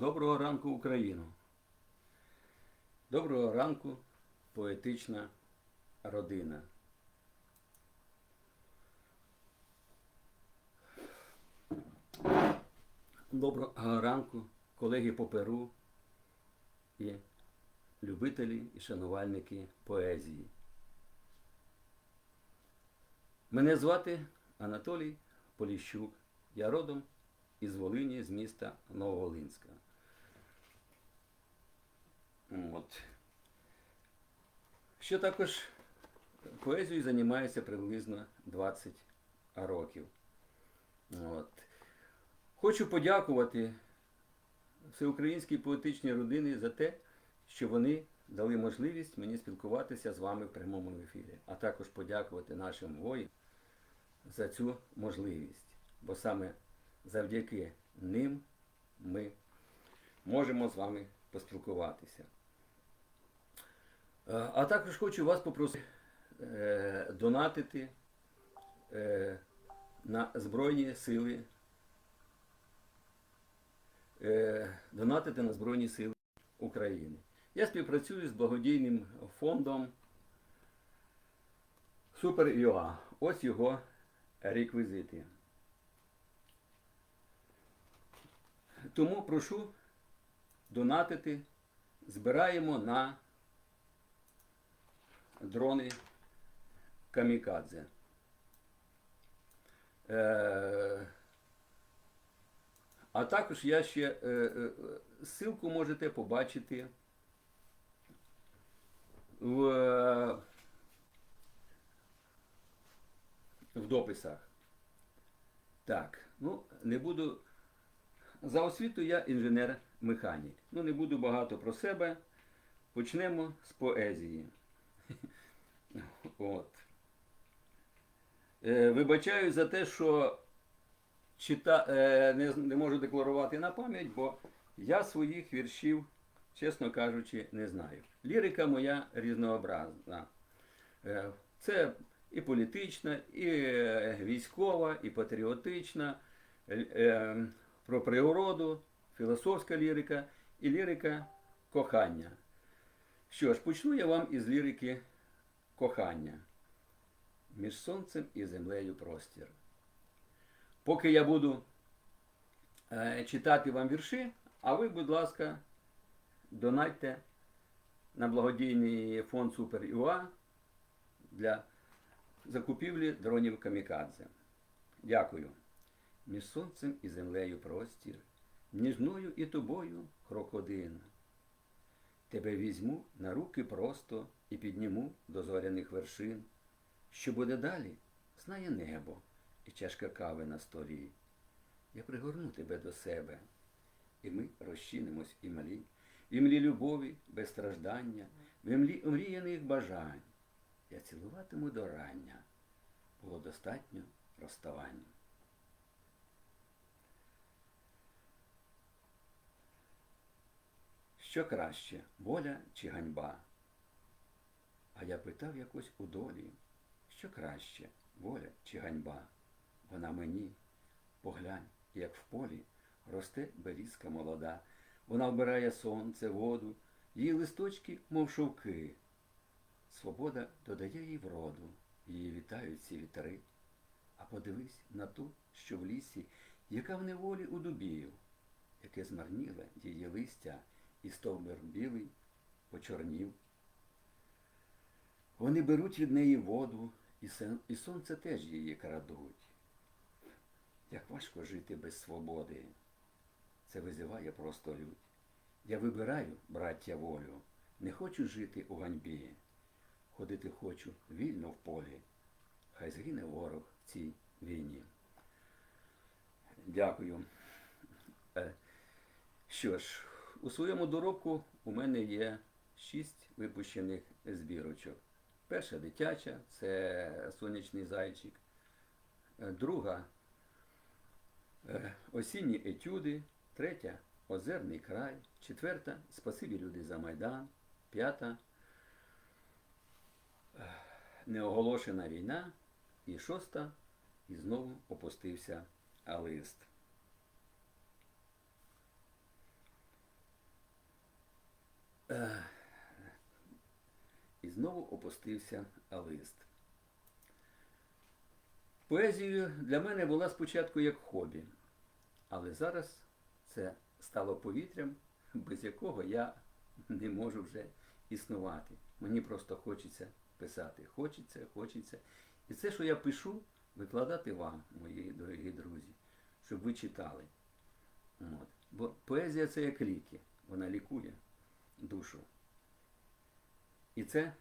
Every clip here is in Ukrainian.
Доброго ранку, Україну. Доброго ранку, поетична родина. Доброго ранку, колеги по Перу і любителі і шанувальники поезії. Мене звати Анатолій Поліщук. Я родом із Волині, з міста Нововолинська. От. Що також поезією займаюся приблизно 20 років. От. Хочу подякувати всеукраїнській поетичній родині за те, що вони дали можливість мені спілкуватися з вами в прямому ефірі, а також подякувати нашим воїнам за цю можливість. Бо саме завдяки ним ми можемо з вами поспілкуватися. Е, А також хочу вас попросити е, донатити е, на Збройні сили. Донатити на Збройні Сили України. Я співпрацюю з благодійним фондом Супер.ЮА. Ось його реквізити. Тому прошу донатити. Збираємо на дрони Камікадзе. Е, а також я ще е, е, ссылку можете побачити в, в дописах. Так, ну не буду. За освіту я інженер-механік. Ну, не буду багато про себе. Почнемо з поезії. От. Е, вибачаю за те, що чита... е, не, не можу декларувати на пам'ять, бо я своїх віршів, чесно кажучи, не знаю. Лірика моя різнообразна. Е, це і політична, і е, військова, і патріотична, е, про природу, філософська лірика і лірика кохання. Що ж, почну я вам із лірики кохання. Між сонцем і землею простір. Поки я буду е, читати вам вірші, а ви, будь ласка, донатьте на благодійний фонд Супер ЮА для закупівлі дронів Камікадзе. Дякую. Між сонцем і землею простір, між мною і тобою крокодин. Тебе візьму на руки просто і підніму до зоряних вершин. Що буде далі, знає небо і чашка кави на столі. Я пригорну тебе до себе, і ми розчинимось і млі, в млі любові без страждання, в млі омріяних бажань. Я цілуватиму до рання. Було достатньо розставання. Що краще, воля чи ганьба? А я питав якось у долі, що краще, воля чи ганьба? Вона мені, поглянь, як в полі росте берізка молода. Вона вбирає сонце, воду, її листочки, мов шовки. Свобода додає їй вроду, її вітають ці вітри. А подивись на ту, що в лісі, яка в неволі у дубів, яке змарніле її листя, і стовбур білий почорнів. Вони беруть від неї воду, і, сонце теж її крадуть. Як важко жити без свободи. Це визиває просто лють. Я вибираю, браття, волю, не хочу жити у ганьбі. Ходити хочу вільно в полі. Хай згине ворог в цій війні. Дякую. Е, Що ж, у своєму доробку у мене є шість випущених збірочок. Перша дитяча це сонячний зайчик. Е, Друга е, осінні етюди. Третя озерний край. Четверта Спасибі люди за Майдан. П'ята е, неоголошена війна. І шоста і знову опустився лист. Е, І знову опустився лист. Поезія для мене була спочатку як хобі, але зараз це стало повітрям, без якого я не можу вже існувати. Мені просто хочеться писати. Хочеться, хочеться. І це, що я пишу, викладати вам, мої дорогі друзі, щоб ви читали. От. Бо поезія це як ліки, вона лікує душу. І це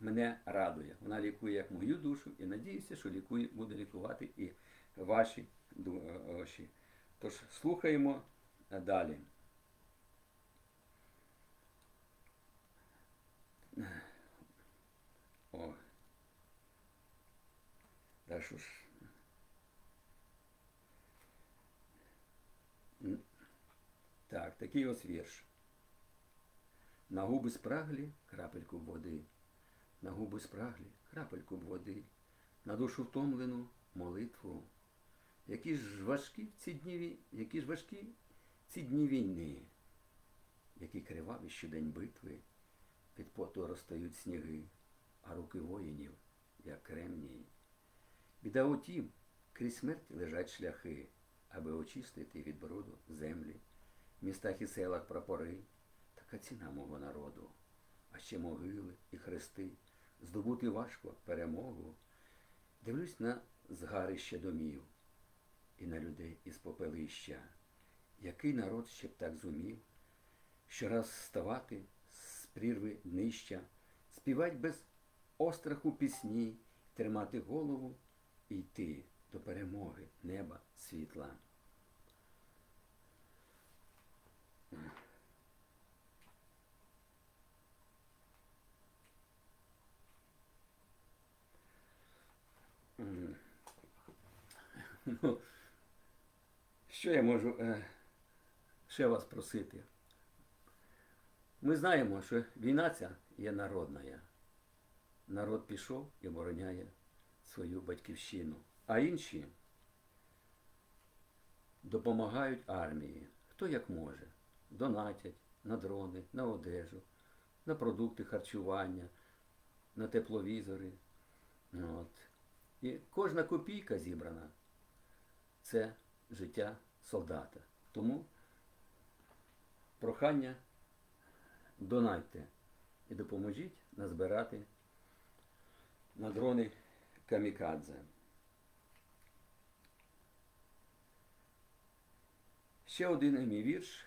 мене радує. Вона лікує як мою душу і надіюся, що лікує, буде лікувати і ваші душі. Тож слухаємо далі. О. Да ж. Так, такий ось вірш. На губи спраглі крапельку б води, на губи спраглі крапельку б води, на душу втомлену молитву. Які ж важкі ці дні, які ж важкі ці дні війни, які криваві щодень битви, під поту розтають сніги, а руки воїнів, як кремнії. Біда у тім, крізь смерть лежать шляхи, аби очистити від бруду землі, в містах і селах прапори, така ціна мого народу, а ще могили і хрести, здобути важко перемогу. Дивлюсь на згарище домів і на людей із попелища. Який народ ще б так зумів, щораз ставати з прірви днища, співать без остраху пісні, тримати голову і йти до перемоги неба світла. Ну, що я можу е, ще вас просити? Ми знаємо, що війна ця є народна. Народ пішов і обороняє свою батьківщину, а інші допомагають армії, хто як може, донатять на дрони, на одежу, на продукти харчування, на тепловізори. От. І кожна копійка зібрана це життя солдата. Тому прохання донайте і допоможіть назбирати на дрони камікадзе. Ще один мій вірш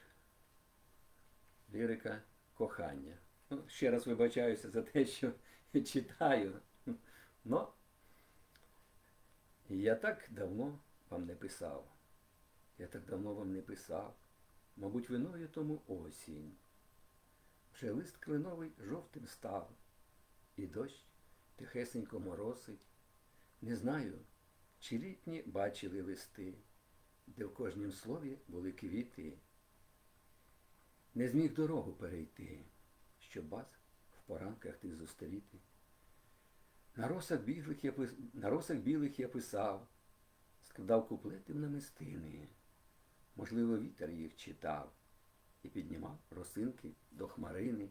лірика кохання. Ну, ще раз вибачаюся за те, що читаю. Но я так давно вам не писав. Я так давно вам не писав. Мабуть, виною тому осінь. Вже лист кленовий жовтим став, і дощ тихесенько моросить. Не знаю, чи літні бачили листи, де в кожнім слові були квіти. Не зміг дорогу перейти, щоб вас в поранках тих зустріти. На росах білих я, пис- на росах білих я писав, складав куплети в намистини. Можливо, вітер їх читав і піднімав росинки до хмарини.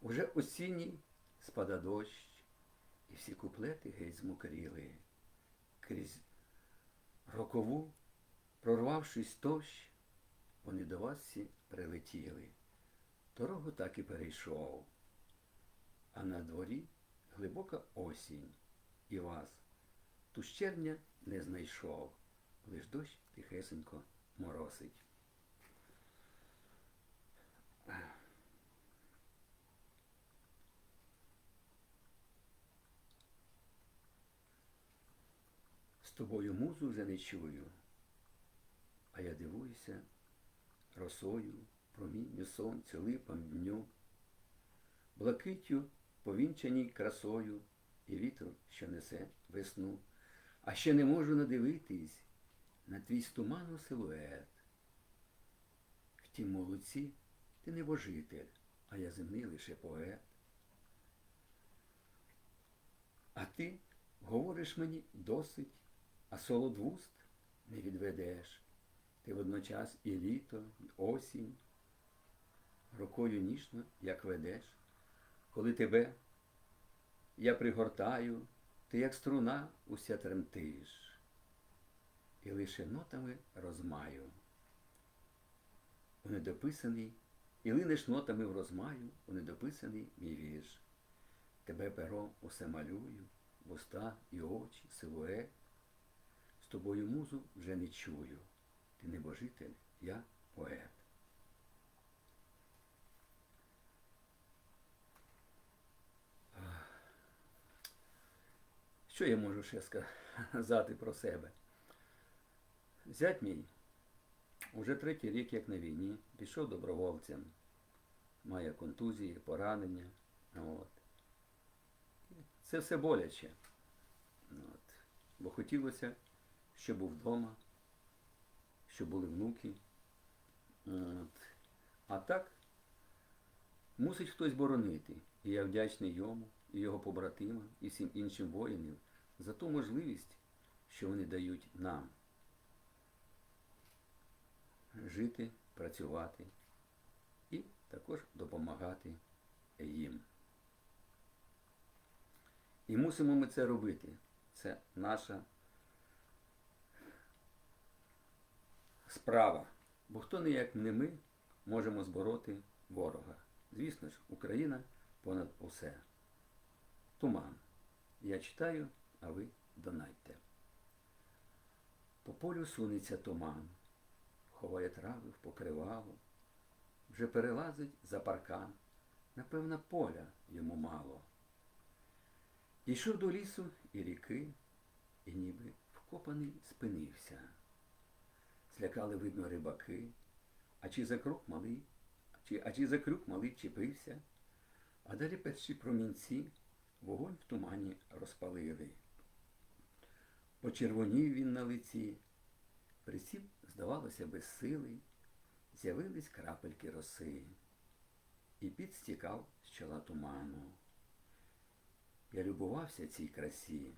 Уже осінній спада дощ, і всі куплети геть змокріли. Крізь рокову, прорвавшись тощ, вони до вас всі прилетіли. Дорогу так і перейшов. А на дворі глибока осінь, і вас ту з червня не знайшов, лиш дощ тихесенько моросить. З тобою музу вже не чую, а я дивуюся росою, промінню сонця, липам дню, блакиттю повінчаній красою і вітру, що несе весну. А ще не можу надивитись на твій з туману силует. Втім, молодці, ти не божитель, а я земний лише поет. А ти говориш мені досить, а солод вуст не відведеш. Ти водночас і літо, і осінь. рукою ніжно, як ведеш, коли тебе я пригортаю, ти як струна уся тремтиш, і лише нотами розмаю. У недописаний, і линеш нотами в розмаю, у недописаний мій вірш. Тебе пером усе малюю, вуста і очі, силует. З тобою музу вже не чую. Ти небожитель, я поет. Що я можу ще сказати про себе? Зять мій уже третій рік, як на війні, пішов добровольцем, має контузії, поранення. От. Це все боляче. От. Бо хотілося, щоб був вдома, щоб були внуки. От. А так мусить хтось боронити. І я вдячний йому, і його побратимам, і всім іншим воїнам за ту можливість, що вони дають нам жити, працювати і також допомагати їм. І мусимо ми це робити. Це наша справа. Бо хто не як не ми можемо збороти ворога. Звісно ж, Україна понад усе. Туман. Я читаю, а ви донайте. По полю сунеться туман, ховає трави в покривало, вже перелазить за паркан, напевно, поля йому мало. Йшов до лісу і ріки, і ніби вкопаний спинився. Злякали, видно, рибаки, а чи за крок малий, чи, а чи за крюк малий чіпився, а далі перші промінці вогонь в тумані розпалили. Почервонів він на лиці, присів, здавалося, безсилий, з'явились крапельки роси, і підстікав з чола туману. Я любувався цій красі,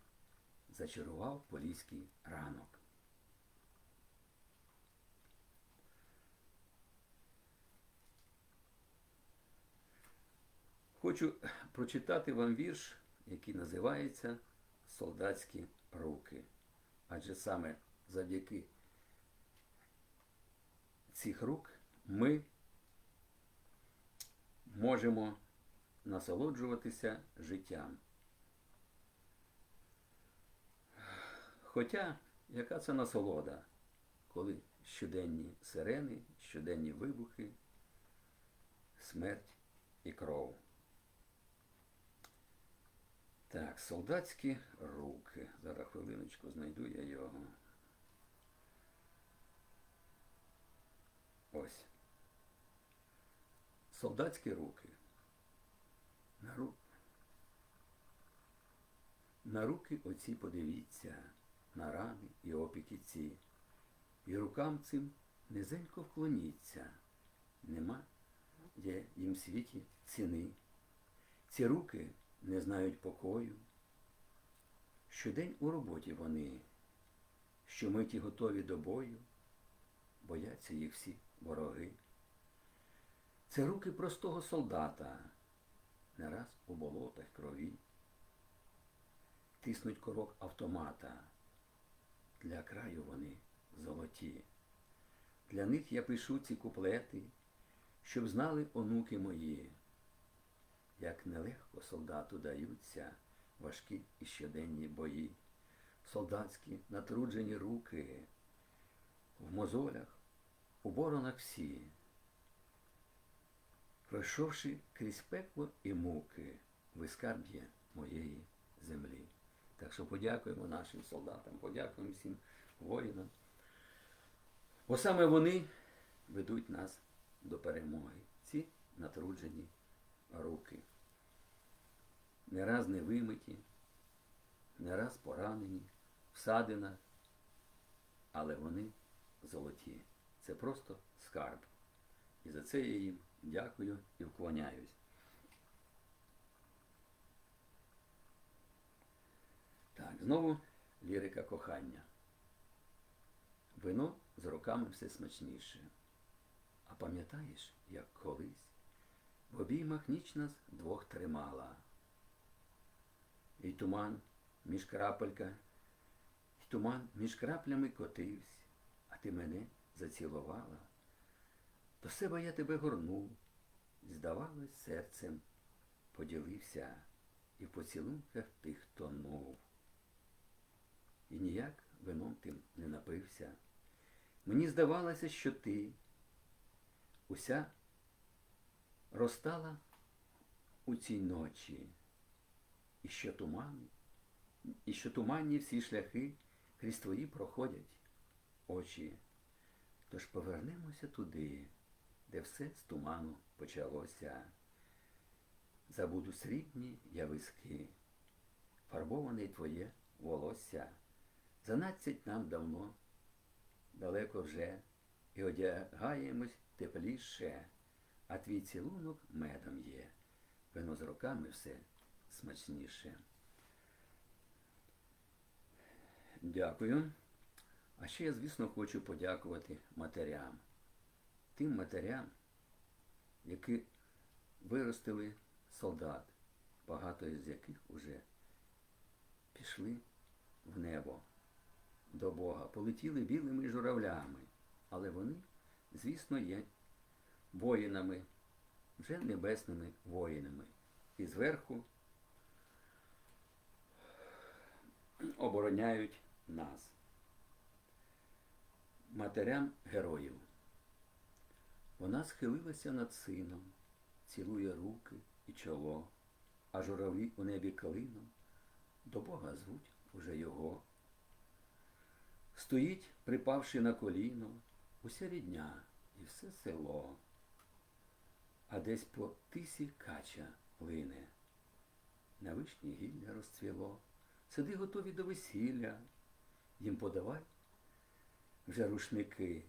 зачарував поліський ранок. Хочу прочитати вам вірш, який називається Солдатські руки. Адже саме завдяки цих рук ми можемо насолоджуватися життям. Хоча яка це насолода, коли щоденні сирени, щоденні вибухи, смерть і кров. Так, солдатські руки. Зараз хвилиночку знайду я його. Ось. Солдатські руки. На, ру... на руки оці подивіться, на рани і опіки ці. І рукам цим низенько вклоніться. Нема є їм світі ціни. Ці руки не знають покою. Щодень у роботі вони, що миті готові до бою, бояться їх всі вороги. Це руки простого солдата, не раз у болотах крові, тиснуть корок автомата. Для краю вони золоті. Для них я пишу ці куплети, щоб знали онуки мої як нелегко солдату даються важкі і щоденні бої, солдатські натруджені руки, в мозолях, у боронах всі, пройшовши крізь пекло і муки, ви скарб'є моєї землі. Так що подякуємо нашим солдатам, подякуємо всім воїнам. Бо саме вони ведуть нас до перемоги. Ці натруджені руки. Не раз не вимиті, не раз поранені, всадина, але вони золоті. Це просто скарб. І за це я їм дякую і вклоняюсь. Так, знову лірика кохання. Вино з роками все смачніше. А пам'ятаєш, як колись В обіймах ніч нас двох тримала. І туман між крапелька, і туман між краплями котився, а ти мене зацілувала. До себе я тебе горнув, здавалось, серцем поділився, і в поцілунках тих тонув. І ніяк вином тим не напився. Мені здавалося, що ти уся розтала у цій ночі, і що туман, і що туманні всі шляхи крізь твої проходять очі. Тож повернемося туди, де все з туману почалося. Забуду срібні явиски, фарбоване твоє волосся. Занадцять нам давно, далеко вже, і одягаємось тепліше, а твій цілунок медом є, вино з роками все смачніше. Дякую. А ще я, звісно, хочу подякувати матерям. Тим матерям, які виростили солдат, багато із яких уже пішли в небо до Бога, полетіли білими журавлями, але вони, звісно, є воїнами, вже небесними воїнами. І зверху обороняють нас, матерям героїв. Вона схилилася над сином, цілує руки і чоло, а журавлі у небі калином до Бога звуть уже його. Стоїть, припавши на коліно, уся рідня і все село, а десь по тисі кача лине. На вишні гілля розцвіло, сиди готові до весілля, їм подавай. Вже рушники,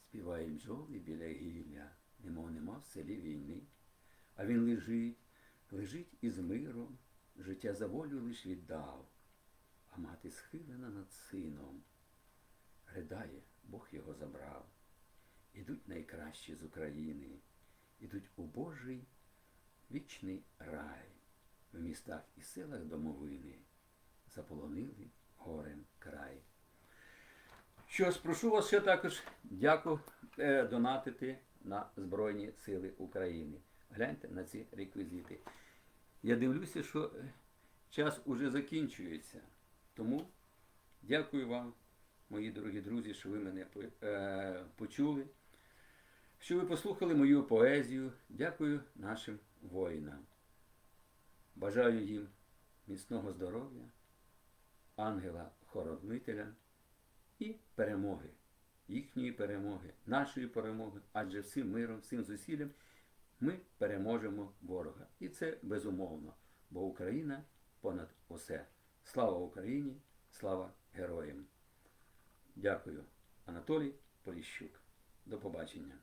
співають бджоли біля гілля, немов нема в селі війни, а він лежить, лежить із миром, життя за волю лиш віддав, а мати схилена над сином. Ридає, Бог його забрав. Ідуть найкращі з України, ідуть у Божий вічний рай, в містах і селах домовини заполонили горем край. Що ж, прошу вас ще також дяку е, донатити на Збройні Сили України. Гляньте на ці реквізити. Я дивлюся, що е, час уже закінчується. Тому дякую вам, мої дорогі друзі, що ви мене е, почули, що ви послухали мою поезію. Дякую нашим воїнам. Бажаю їм міцного здоров'я, ангела-хоrodнителя і перемоги, їхньої перемоги, нашої перемоги, адже всім миром, всім зусиллям ми переможемо ворога. І це безумовно, бо Україна понад усе. Слава Україні, слава героям. Дякую, Анатолій Поліщук. До побачення.